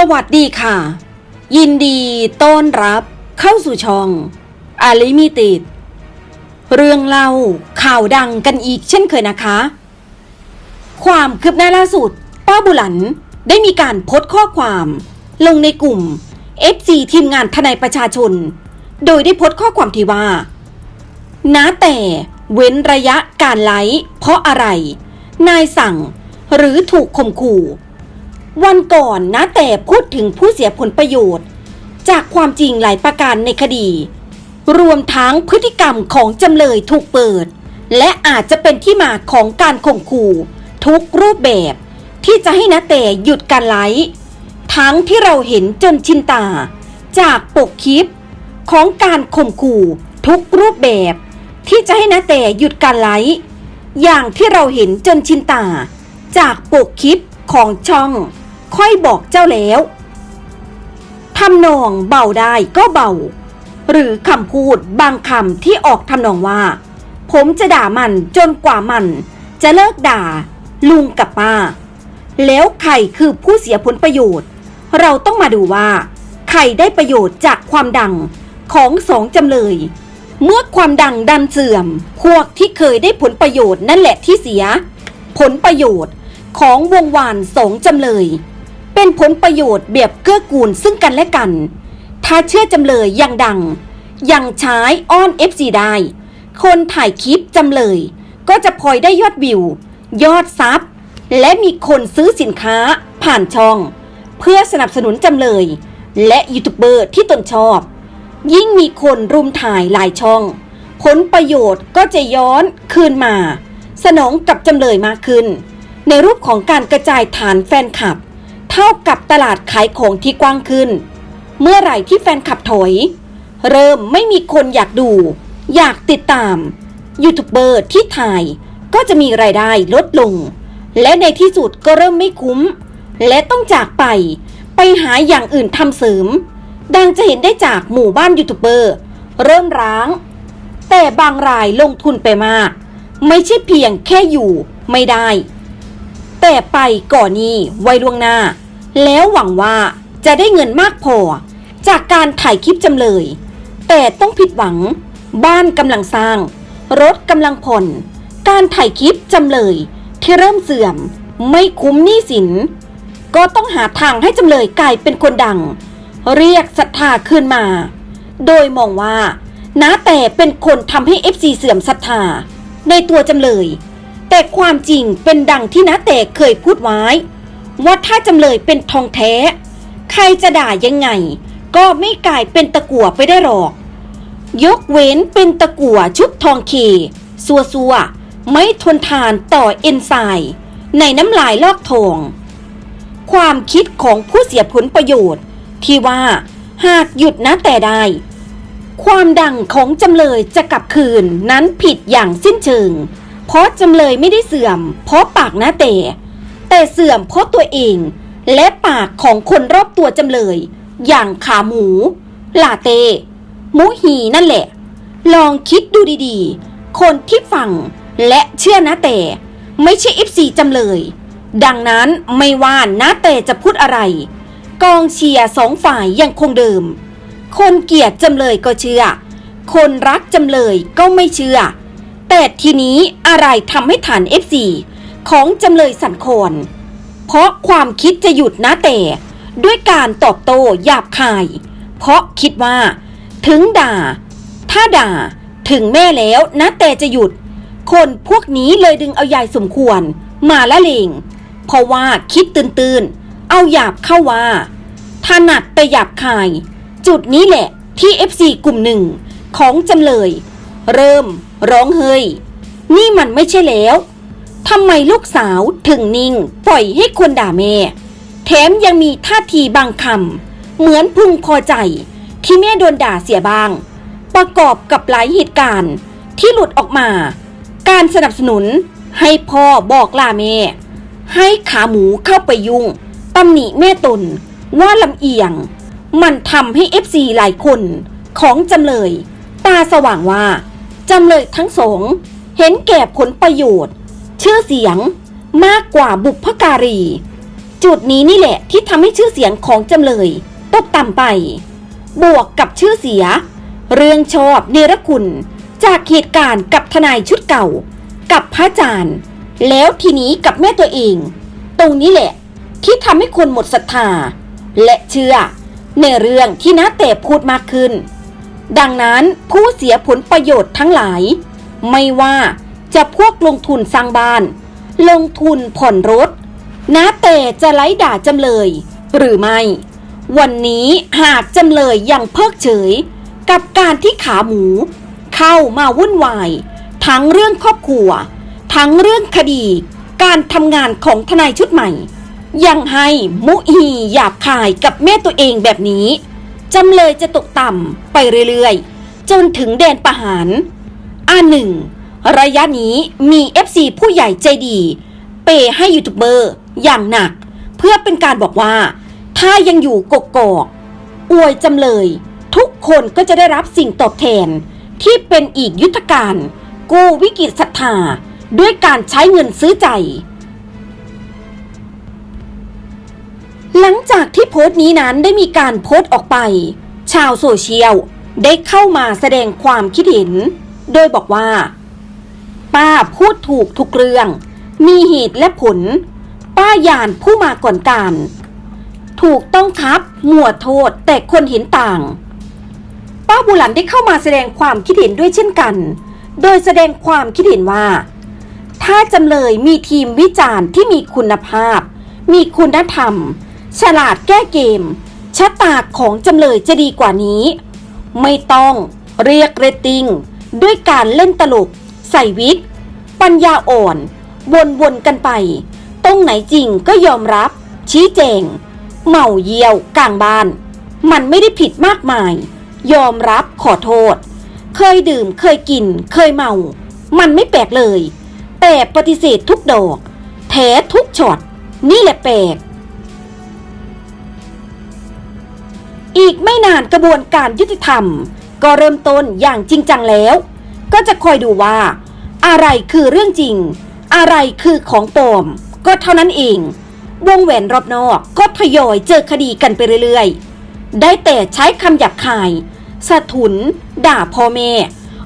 สวัสดีค่ะ ยินดีต้อนรับเข้าสู่ช่องอาลิมิติดเรื่องเล่าข่าวดังกันอีกเช่นเคยนะคะ ความคืบหน้าล่าสุด ป้าบุหลันได้มีการโพสต์ข้อความ ลงในกลุ่ม FC ทีมงานทนายประชาชน โดยได้โพสต์ข้อความที่ว่าน้าแต่เว้นระยะการไลฟ์เพราะอะไร นายสั่งหรือถูกข่มขู่ วันก่อนนะแต่พูดถึงผู้เสียผลประโยชน์ จากความจริงหลายประการในคดี รวมทั้งพฤติกรรมของจำเลยถูกเปิด และอาจจะเป็นที่มาของการข่มขู่ ทุกรูปแบบ ที่จะให้นะแต่หยุดการไลฟ์ทั้งที่เราเห็นจนชินตา จากปกคลิป ของการข่มขู่ ทุกรูปแบบ ที่จะให้นะแต่หยุดการไลฟ์อย่างที่เราเห็นจนชินตา จากปกคลิปของช่อง ค่อยบอกเจ้าแล้วทำนองเบาได้ก็เบา หรือคำพูดบางคำที่ออกทำนองว่า ผมจะด่ามันจนกว่ามัน จะเลิกด่า ลุงกับป้า แล้วใครคือผู้เสียผลประโยชน์ เราต้องมาดูว่าใครได้ประโยชน์จากความดังของสองจำเลย เมื่อความดังดันเสื่อม พวกที่เคยได้ผลประโยชน์นั่นแหละที่เสีย ผลประโยชน์ของวงวานสองจำเลย เป็นผลประโยชน์แบบเกื้อกูลซึ่งกันและกัน ถ้าเชื่อจำเลยยังดัง ยังใช้อ้อน FC ได้ คนถ่ายคลิปจำเลย ก็จะพลอยได้ยอดวิว ยอดซับและมีคนซื้อสินค้าผ่านช่อง เพื่อสนับสนุนจำเลย และยูทูบเบอร์ที่ตนชอบ ยิ่งมีคนรุมถ่ายหลายช่อง ผลประโยชน์ก็จะย้อนคืนมา สนองกับจำเลยมากขึ้น ในรูปของการกระจายฐานแฟนคลับ เท่ากับตลาดขายของที่กว้างขึ้น เมื่อไหร่ที่แฟนคลับถอย เริ่มไม่มีคนอยากดู อยากติดตาม ยูทูบเบอร์ที่ถ่ายก็จะมีรายได้ลดลง และในที่สุดก็เริ่มไม่คุ้ม และต้องจากไปไปหาอย่างอื่นทำเสริม ดังจะเห็นได้จากหมู่บ้านยูทูบเบอร์เริ่มร้าง แต่บางรายลงทุนไปมาก ไม่ใช่เพียงแค่อยู่ไม่ได้ แต่ไปก่อนนี้ไว้ล่วงหน้า แล้วหวังว่าจะได้เงินมากพอ จากการถ่ายคลิปจำเลย แต่ต้องผิดหวัง บ้านกำลังสร้าง รถกำลังผ่อนการถ่ายคลิปจำเลย ที่เริ่มเสื่อม ไม่คุ้มหนี้สิน ก็ต้องหาทางให้จำเลยกลายเป็นคนดัง เรียกศรัทธาคืนมา โดยมองว่าน้าแต่เป็นคนทำให้ FC เสื่อมศรัทธา ในตัวจำเลย แต่ความจริงเป็นดังที่น้าแต่เคยพูดไว้ ว่าถ้าจำเลยเป็นทองแท้ ใครจะด่ายังไง ก็ไม่กลายเป็นตะกั่วไปได้หรอก ยกเว้นเป็นตะกั่วชุบทองเคซัวซัวไม่ทนทานต่อเอนไซม์ในน้ำลายลอกทอง ความคิดของผู้เสียผลประโยชน์ ที่ว่าหากหยุดนะแต่ได้ ความดังของจำเลยจะกลับคืนนั้นผิดอย่างสิ้นเชิง เพราะจำเลยไม่ได้เสื่อม เพราะปากนะแต่ แต่เสื่อมเพราะตัวเอง และปากของคนรอบตัวจำเลย อย่างขาหมู ลาเต้หมูหีนั่นแหละ ลองคิดดูดีๆ คนที่ฟังและเชื่อนะแต่ ไม่ใช่ FC จำเลย ดังนั้นไม่ว่านะแต่จะพูดอะไร กองเชียร์สองฝ่ายยังคงเดิม คนเกลียดจำเลยก็เชื่อ คนรักจำเลยก็ไม่เชื่อ แต่ทีนี้อะไรทำให้ฐาน FC ของจำเลยสันคอนเพราะความคิดจะหยุดนะแต่ด้วยการตอบโต้หยาบคาย เพราะคิดว่า ถึงด่า ถ้าด่าถึงแม่แล้วนะแต่จะหยุด คนพวกนี้เลยดึงเอายายสมควร มาละเลงเพราะว่าคิดตื่นๆ เอาหยาบเข้าว่าถนัดแต่หยาบคาย จุดนี้แหละที่ FC กลุ่มหนึ่งของจำเลย เริ่มร้องเฮยนี่มันไม่ใช่แล้ว ทำไมลูกสาวถึงนิ่ง ปล่อยให้คนด่าแม่ แถมยังมีท่าทีบางคำเหมือนพึงพอใจ ที่แม่โดนด่าเสียบ้าง ประกอบกับหลายเหตุการณ์ที่หลุดออกมา การสนับสนุนให้พ่อบอกลาแม่ ให้ขาหมูเข้าไปยุ่งตำหนิแม่ตนว่าลำเอียง มันทำให้ FC หลายคนของจำเลย ตาสว่างว่าจำเลยทั้งสองเห็นแก่ผลประโยชน์ ชื่อเสียงมากกว่าบุพการี จุดนี้นี่แหละที่ทำให้ชื่อเสียงของจำเลยตกต่ำไป บวกกับชื่อเสีย เรื่องชอบเนรคุณ จากเหตุการณ์กับทนายชุดเก่า กับพระอาจารย์ แล้วทีนี้กับแม่ตัวเอง ตรงนี้แหละ ที่ทำให้คนหมดศรัทธา และเชื่อ ในเรื่องที่น้าแต่พูดมากขึ้น ดังนั้นผู้เสียผลประโยชน์ทั้งหลาย ไม่ว่า จะพวกลงทุนสร้างบ้าน ลงทุนผ่อนรถน้าแต่จะไล่ด่าจำเลย หรือไม่ วันนี้หากจำเลยยังเพิกเฉย กับการที่ขาหมู เข้ามาวุ่นวาย ทั้งเรื่องครอบครัว ทั้งเรื่องคดี การทำงานของทนายชุดใหม่ ยังให้มุฮีหยาบคายกับแม่ตัวเองแบบนี้จำเลยจะตกต่ำไปเรื่อยๆ จนถึงแดนประหารอันหนึ่ง ระยะนี้มี FC ผู้ใหญ่ใจดี เปย์ให้ยูทูบเบอร์อย่างหนัก เพื่อเป็นการบอกว่า ถ้ายังอยู่กกอกอวยจำเลย ทุกคนก็จะได้รับสิ่งตอบแทน ที่เป็นอีกยุทธการ กู้วิกฤตศรัทธา ด้วยการใช้เงินซื้อใจ หลังจากที่โพสต์นี้นั้นได้มีการโพสต์ออกไป ชาวโซเชียลได้เข้ามาแสดงความคิดเห็น โดยบอกว่า ป้าพูดถูกทุกเรื่อง มีเหตุและผล ป้ายานผู้มาก่อนการ ถูกต้องครับ หมวดโทษแต่คนเห็นต่าง ป้าบุหลันได้เข้ามาแสดงความคิดเห็นด้วยเช่นกัน โดยแสดงความคิดเห็นว่า ถ้าจำเลยมีทีมวิจารณ์ที่มีคุณภาพ มีคุณธรรม ฉลาดแก้เกม ชะตาของจำเลยจะดีกว่านี้ ไม่ต้องเรียกเรตติ้งด้วยการเล่นตลก ใส่วิก ปัญญาอ่อน วนๆกันไป ตรงไหนจริงก็ยอมรับ ชี้แจง เมาเยี่ยวกลางบ้าน มันไม่ได้ผิดมากมาย ยอมรับขอโทษ เคยดื่มเคยกิน เคยเมา มันไม่แปลกเลย แต่ปฏิเสธทุกดอก แท้ทุกช็อต นี่แหละแปลกอีกไม่นานกระบวนการยุติธรรม ก็เริ่มต้นอย่างจริงจังแล้ว ก็จะคอยดูว่า อะไรคือเรื่องจริง อะไรคือของปลอมก็เท่านั้นเอง วงแหวนรอบนอกก็ทยอยเจอคดีกันไปเรื่อยๆ ได้แต่ใช้คำหยาบคาย สะทุน ด่าพ่อแม่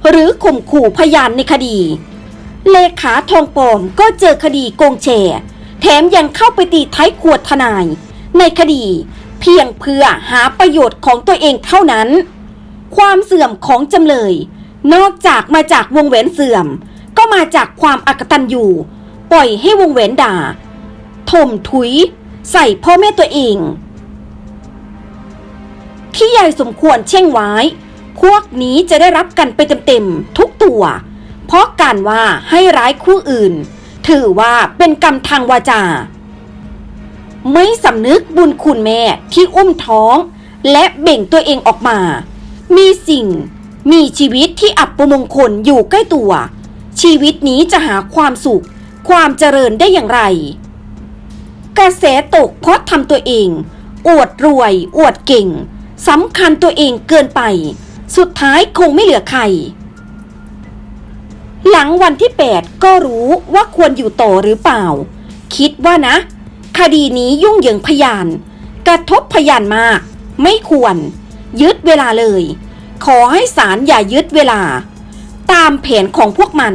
หรือข่มขู่พยานในคดี เลขาทองปลอมก็เจอคดีโกงแชร์แถมยังเข้าไปตีท้ายขวดทนาย ในคดีเพียงเพื่อหาประโยชน์ของตัวเองเท่านั้น ความเสื่อมของจำเลย นอกจากมาจากวงแหวนเสื่อม ก็มาจากความอักตันอยู่ ปล่อยให้วงแหวนด่า ถมถุย ใส่พ่อแม่ตัวเอง ที่ใหญ่สมควรเช่งไว้ พวกนี้จะได้รับกันไปเต็มๆทุกตัว เพราะการว่าให้ร้ายคู่อื่น ถือว่าเป็นกรรมทางวาจา ไม่สำนึกบุญคุณแม่ที่อุ้มท้อง และเบ่งตัวเองออกมา มีสิ่ง มีชีวิตที่อับประมงคลอยู่ใกล้ตัว ชีวิตนี้จะหาความสุข ความเจริญได้อย่างไร กระแสตกเพราะทำตัวเอง อวดรวย อวดเก่งสำคัญตัวเองเกินไป สุดท้ายคงไม่เหลือใคร หลังวันที่ 8 ก็รู้ว่าควรอยู่ต่อหรือเปล่า คิดว่านะ คดีนี้ยุ่งเหยิงพยาน กระทบพยานมาก ไม่ควร ยึดเวลาเลย ขอให้ศาลอย่ายึดเวลา ตามแผนของพวกมัน